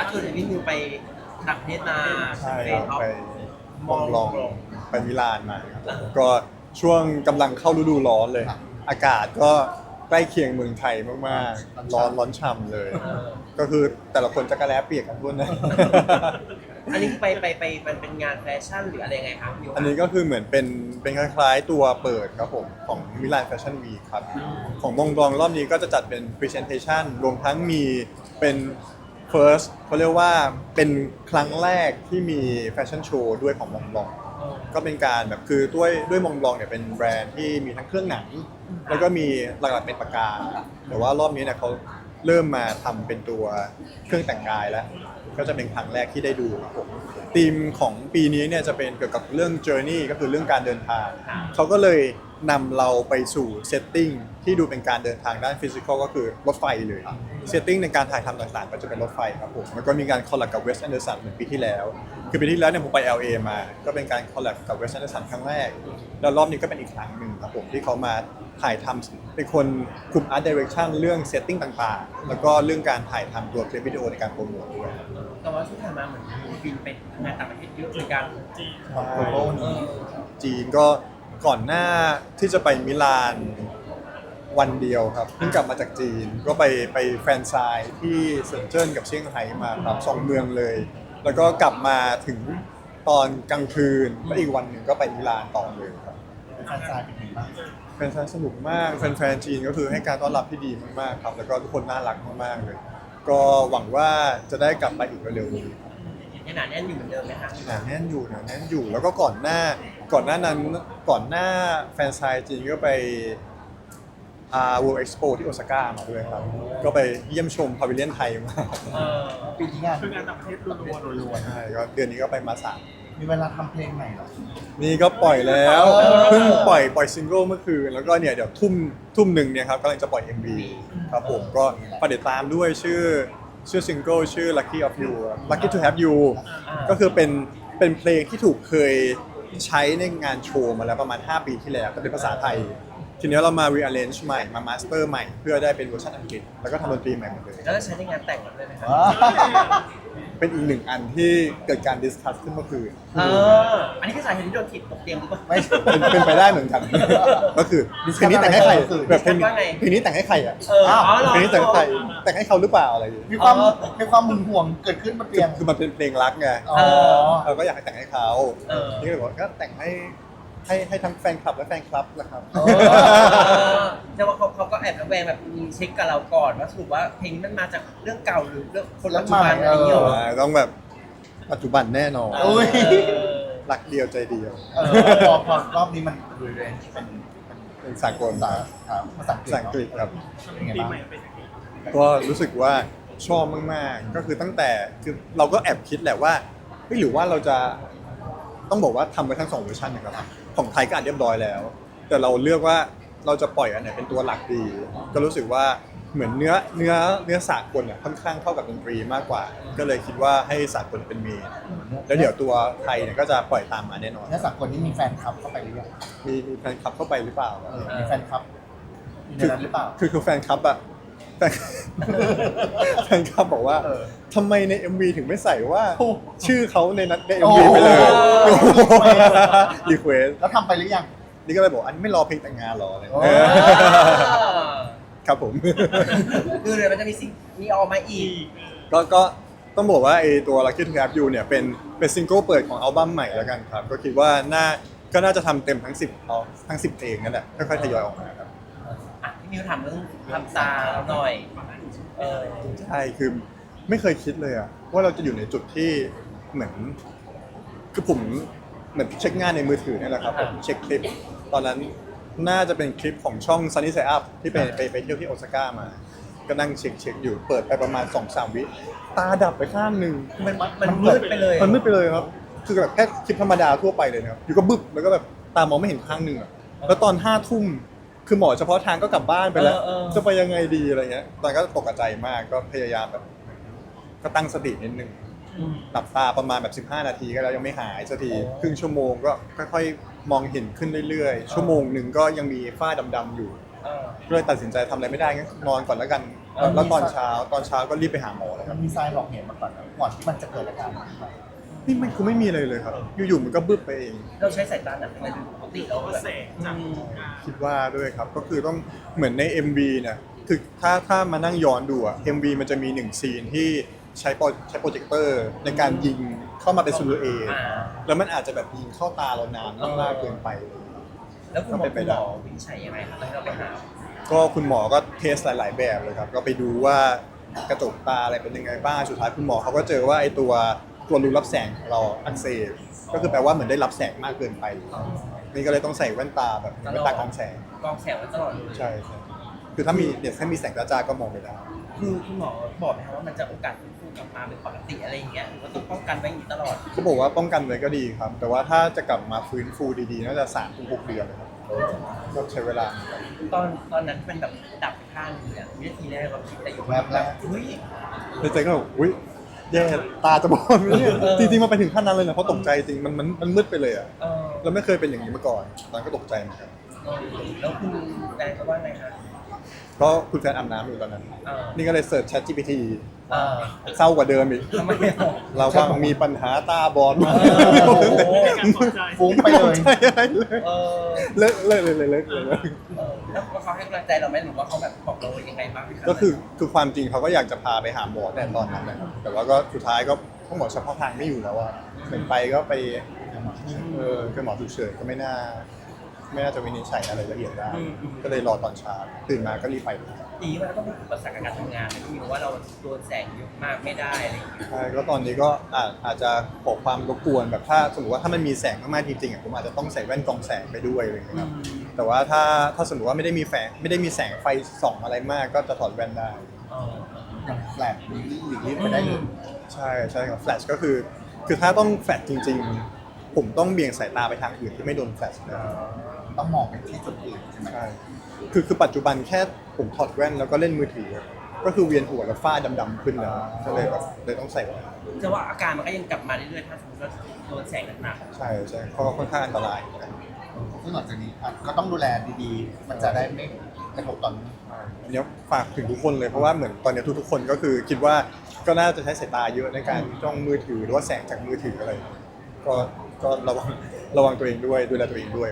ล่าสุดพี่มิวไปต่างประเทศมาใช่เฟครัสบออฟไปมมอองงลองลองไปมิลานมาครับก็ช่วงกำลังเข้าฤดูร้อนเลย อากาศก็ใกล้เคียงเมืองไทยมากๆ ร้อนร้อนฉ่ำเลยเออก็คือแต่ละคนจะกระแลเปียกกันทุนนะอันนี้คือไปไปไปมันเป็นงานแฟชั่นหรืออะไรยังไงครับมิวอันนี้ก็คือเหมือนเป็นเป็นคล้ายๆตัวเปิดครับผมของมิลานแฟชั่นวีครับ ของมงดองรอบนี้ก็จะจัดเป็น Presentation รวมทั้งมีเป็น First เขาเรียกว่าเป็นครั้งแรกที่มีแฟชั่นโชว์ด้วยของมงดองเออก็เป็นการแบบคือด้วยด้วยมงบลองเนี่ยเป็นแบรนด์ที่มีทั้งเครื่องหนัง แล้วก็มีหลักๆเป็นปากกา แต่ว่ารอบนี้เนี่ยเขาเริ่มมาทำเป็นตัวเครื่องแต่งกายแล้ว ก็จะเป็นครั้งแรกที่ได้ดูครับผมธีมของปีนี้เนี่ยจะเป็นเกี่ยวกับเรื่อง journey ก็คือเรื่องการเดินทาง เขาก็เลยนำเราไปสู่เซตติ้งที่ดูเป็นการเดินทางด้านฟิสิกอลก็คือรถไฟเลย เซตติ้งในการถ่ายทำต่างๆ ก็จะเป็นรถไฟครับผมแล้วก็มีการคอลแลบกับเวสต์แอนเดอร์สันเหมือนปีที่แล้ว คือปีที่แล้วเนี่ยผมไป LA มา ก็เป็นการคอลแลบกับเวสต์แอนเดอร์สันครั้งแรก แล้วรอบนี้ก็เป็นอีกครั้งหนึ่งครับผมที่เขามาถ่ายทำเป็นคนคุมอาร์ตดิเรกชันเรื่องเซตติ้งต่างๆ แล้วก็เรื่องการถ่ายทำตัวคลิปวิดีโอในการโปรโมทด้วยแต่ว่าที่ผ่านมาเหมือนมิวบินไปทำงานต่างประเทศเยอะเหมือนกันของโกลบอลเอนี้อจีนก็ก่อนหน้าที่จะไปมิลาน วันเดียวครับเพิ่งกลับมาจากจีน ก็ไปไปแฟรนไชส์ที่เซินเจิ้นกับเซี่ยงไฮ้มาครับสองเมืองเลย แล้วก็กลับมาถึงตอนกลางคืนแล้วอีกวันหนึ่งก็ไปมิลานต่อเลยครับเป็นแฟนซายเป็นยังไงบ้างแฟนๆสนุกมากแฟนๆจีนก็คือให้การต้อนรับที่ดีมากๆครับ แล้วก็ทุกคนน่ารักมากๆเลย ก็หวังว่าจะได้กลับไปอีกเร็วๆนี้ยังหนาแน่นอยู่เหมือนเดิมไหมคะหนาแน่นอยู่หนาแน่นอยู่แล้วก็ก่อนหน้าก่อนหน้านั้นก่อนหน้าแฟนไซน์จีนก็ไปอ่า World Expo ที่โอซาก้ามาด้วยครับ ก็ไปเยี่ยมชมพาวิเลียนไทยมาเออปีนี้งานคืองานต่างประเทศรัวใช่ก็เดือนนี้ก็ไปมาสามๆมีเวลาทำเพลงใหม่เหรอ นี่ก็ปล่อยแล้วเออเพิ่งปล่อยปล่อยซิงเกิลเมื่อคืนแล้วก็เนี่ยเดี๋ยวทุ่มทุ่มหนึ่งเนี่ยครับกำลังจะปล่อย MV ครับผมก็ฝากติดตามด้วยชื่อชื่อซิงเกิลชื่อ Lucky of You ครับ Lucky to Have You ก็คือเป็นเป็นเพลงที่ถูกเคยใช้ในงานโชว์มาแล้วประมาณ 5 ปีที่แล้วแต่เป็นภาษาไทย ทีนี้เรามา rearrange ใหม่ มา master ใหม่ เพื่อได้เป็นเวอร์ชันอังกฤษ แล้วก็ทำดนตรีใหม่หมดเลย แล้วจะใช้ในงานแต่งกันด้วยไหมครับเป็นอีกหนึ่งอันที่เกิดการ discuss ขึ้นเมื่อคืน เออ อันนี้คือสาเหตุที่โดนถีบตกเตียงหรือเปล่า ไม่ใช่เป็นเป็นไปได้เหมือนกัน ก็คือเพลงนี้แต่งให้ใครคือแบบเพลงนี้ว่าไงเพลงนี้แต่งให้ใครอะเอออ๋อเหรอ เพลงนี้แต่งให้ใครแต่งให้เขาหรือเปล่าอะไรอย่างเงี้ยมีความเออมีความมึนห่วงเกิดขึ้นบนคืเตีอยงคือมันเป็นเพลงรักไง อ๋อ เราก็อยากให้แต่งให้เขาเออ นี่ก็เลยบอกว่าก็แต่งให้ ให้ให้ทั้งแฟนคลับและแฟนคลับแหละครับ เออแต่ว่าเขาเขาก็แอบระแวงแบบมีเช็คกับเราก่อนว่าสรุปว่าเพลงนี้มันมาจากเรื่องเก่าหรือเรื่องคนปัจจุบันอะไรอย่างเงี้ยเหรออ่าต้องแบบปัจจุบันแน่นอนโอ้ย รักเดียวใจเดียว เออพอพอรอบนี้มันรีเรนจ์เป็นเป็นสากลภาษาครับภาษาอังกฤษภาษาอังกฤษครับ เป็นไงบ้างก็รู้สึกว่าชอบมาก ๆ ก็คือตั้งแต่คือเราก็แอบคิดแหละว่าเฮ้ยหรือว่าเราจะ ต้องบอกว่าทำไปทั้งสองเวอร์ชันนะครับของไทยก็อัดเรียบร้อยแล้ว แต่เราเลือกว่าเราจะปล่อยอันไหนเป็นตัวหลักดี ก็รู้สึกว่าเหมือนเนื้อเนื้อเนื้อสากลเนี่ยค่อนข้างเข้ากับดนตรีมากกว่า ก็เลยคิดว่าให้สากลเป็นเมนแล้วเดี๋ยวตัวไทยเนี่ยก็จะปล่อยตามมาแน่นอน เนื้อสากลนี่มีแฟนคลับเข้าไปหรือยังมีมีแฟนคลับเข้าไปหรือเปล่าเออมีแฟนคลับมีในนั้นหรือเปล่า คือคือแฟนคลับอะแฟนแฟนคลับบอกว่าเออ ทำไมใน MV ถึงไม่ใส่ว่าโอ้ชื่อเขาในนั้นในโอ้ MV ไปเลย โอ้รีเควสแล้วทำไปหรือยัง นี่ก็เลยบอกอันนี้ไม่รอเพลงแต่งงานหรออะไรโอ้เออครับผม คือเดี๋ยวมันจะมีสิ่งมีออกมาอีก ก็ก็ต้องบอกว่าไอตัว Lucky to Have You เนี่ยเป็นเป็นซิงเกิลเปิดของอัลบั้มใหม่แล้วกันครับ ก็คิดว่าน่าก็น่าจะทำเต็มทั้ง 10เอาทั้ง 10เพลงนั่นแหละค่อยๆทยอยออกมาครับ อะพี่มิวถามเรื่องทำตาเราหน่อย เออ ใช่คือไม่เคยคิดเลยอะว่าเราจะอยู่ในจุดที่เหมือน คือผมเหมือนเช็คงานในมือถือนี่แหละครับผมเช็คคลิป ตอนนั้นน่าจะเป็นคลิปของช่อง Sunny Side Up ที่ไปไปไปเที่ยวที่โอซาก้ามา ก็นั่งเช็คเช็คอยู่เปิดไปประมาณ2อสามวิ ตาดับไปข้างหนึ่งมันมันมืดไปเลย มันมืดไปเลยครับ คือแบบแค่คลิปธรรมดาทั่วไปเลยนะครับอยู่ก็บึบแล้วก็แบบตามองไม่เห็นข้างหนึ่งอะแล้วตอนห้าทุ่มคือหมอเฉพาะทางก็กลับบ้านไปแล้วเออเออจะไปยังไงดีอะไรเงี้ยตอนนนก็ตกใจมากก็พยายามแบบก็ตั้งสตินิดนึงอืม หลับตาประมาณแบบ 15 นาทีก็แล้วยังไม่หายสักทีครึ่งชั่วโมงก็ค่อยๆมองเห็นขึ้นเรื่อยๆ ชั่วโมงหนึ่งก็ยังมีฝ้าดำๆอยู่เออก็เลยตัดสินใจทำอะไรไม่ได้งั้นนอนก่อนแล้วกันแล้วแล้วตอนเช้าตอนเช้าก็รีบไปหาหมอเลยคมัรับนมีทรายบอกเหตุมาก่อนนะก่อนที่มันจะเกิดอาการนี้ไหมนี่มันคือไม่มีอะไรเลยครับ อยู่ๆมันก็บึ้บไปเอง เราใช้สายตาหนักเป็นปกติเราแบบอืมคิดว่าด้วยครับก็คือต้องเหมือนใน MV เนี่ยคือถ้าถ้ามานั่งย้อนดูอะ MV มันจะมีหนึ่งซีนที่ ใช้โปรใช้โปรเจคเตอร์ในการยิงเข้ามาเป็นซูลูเออ่าแล้วมันอาจจะแบบยิงเข้าตาเรานานมากๆเกินไปแล้วคุณหมอก็เป็นไปคุณหได้มอวินิจฉัยยังไงครับตอนที่เราไปหา ก็คุณหมอก็เทสหลายๆแบบเลยครับ ก็ไปดูว่ากระจกตาอะไรเป็นยังไงบ้าง สุดท้ายคุณหมอเขาก็เจอว่าไอ้ตัวตัวรูรับแสงของเราอักเสบ ก็คือแปลว่าเหมือนได้รับแสงมากเกินไป นี่ก็เลยต้องใส่แว่นตาแบบแว่นตากรองแสง กองแสงไว้ตลอดเลย ใช่ใช่คือถ้ามีเดี๋ยวถ้ามีแสงจ้าๆก็มองไม่ได้ คือคุณหมอบอกไหมครับว่ามันจะโอกาสฟื้นฟูกลับมาเป็นปกติอะไรอย่างเงี้ยหรือว่าต้องป้องกันไว้อย่างนี้ตลอด เขาบอกว่าป้องกันไว้ก็ดีครับ แต่ว่าถ้าจะกลับมาฟื้นฟูดีๆน่าจะสามถึงหกเดือนเลยครับก็ใช้เวลาเหมือนกันตอนตอนนั้นเป็นแบบดับไปข้างหนึงเนี่ยวินาทีแรกเราคิดแต่อยู่แวบแรกเฮ้ย ในใจก็แบบอุ้ยแย่ตาจะบอดไหมเนี่ยเออ จริงๆมันไปถึงขั้นนั้นเลยนะเพราะตกใจจริงมันมันมันมืดไปเลยอะเออเราไม่เคยเป็นอย่างนี้มาก่อนตอนนนก็ตกใจเหมือนกัน เออแล้วคุณแดนเขาว่าไงคะ ก็คุณแฟนอาบน้ำอยู่ตอนนั้นเออนี่ก็เลยเสิร์ช Chat GPT เออเศร้ากว่าเดิมอีก ทำไมอะ เราก็มีปัญหาตาบอดมาเออโอ้โห ฟุ้งไปเลย ใช่อะไรเลยเออเลิกเลิกเลยเลยเลิกเลยเลิกเออแล้วเขาให้กำลังใจเราไหมหรือว่าเขาแบบบอกเรายังไงบ้างรับก็คือคือความจริงเขาก็อยากจะพาไปหาหมอแต่ตอนนั้นนะครับแต่ว่าก็สุดท้ายก็ต้องหมอเฉพาะทางไม่อยู่แล้วอะเหมือนไปก็ไปเออคือหมอฉุกเฉินก็ไม่น่า ไม่น่าจะวินิจฉัยอะไรละเอียดได้ก็เลยรอตอนเช้าตื่นมาก็รีบไปเลยดีมันก็ต้องเป็นอุปสรรคกับการทำงานนะที่มีว่าเราโดนแสงเยอะมากไม่ได้อะไรอย่างเงี้ยใช่ก็ตอนนี้ก็อาจอาจจะขอความรบกวนแบบถ้าสมมติว่าถ้ามันมีแสงมากๆจริงๆอะผมอาจจะต้องใส่แว่นกรองแสงไปด้วยอะไรอย่างเงี้ยครับแต่ว่าถ้าถ้าสมมติว่าไม่ได้มีแสงไม่ได้มีแสงไฟส่องอะไรมาก ก็จะถอดแว่นได้ เอออย่างแฟลตหรือหลีกเลี่ยงไปได้เลยใช่ใช่ครับแฟลชก็คือ คือถ้าต้องแฟลชจริง ๆ ผมต้องเบี่ยงสายตาไปทางอื่นที่ไม่โดนแฟลชนะ ต้องมองไปที่จุดอื่นใช่ไหมใช่คือคือปัจจุบันแค่ผมถอดแว่นแล้วก็เล่นมือถือ ก็คือเวียนหัวแล้วฝ้าดำๆขึ้นแล้วก็เลยแบบเลยต้องใส่แว่นจะว่าอาการมันก็ยังกลับมาเรื่อยๆถ้าสมมติว่าโดนแสงหนักใช่ใช่เพราะว่าค่อนข้างอันตรายซึ่งหลังจากนี้อะก็ต้องดูแลดีๆ มันจะได้ไม่กระทบต่ออันนี้ฝากถึงทุกคนเลยเพราะว่าเหมือนตอนนี้ทุกๆคนก็คือคิดว่าก็น่าจะใช้สายตาเยอะในการจ้องมือถือหรือว่าแสงจากมือถืออะไร ก็ก็ระวังระวังตัวเองด้วยดูแลตัวเองด้วย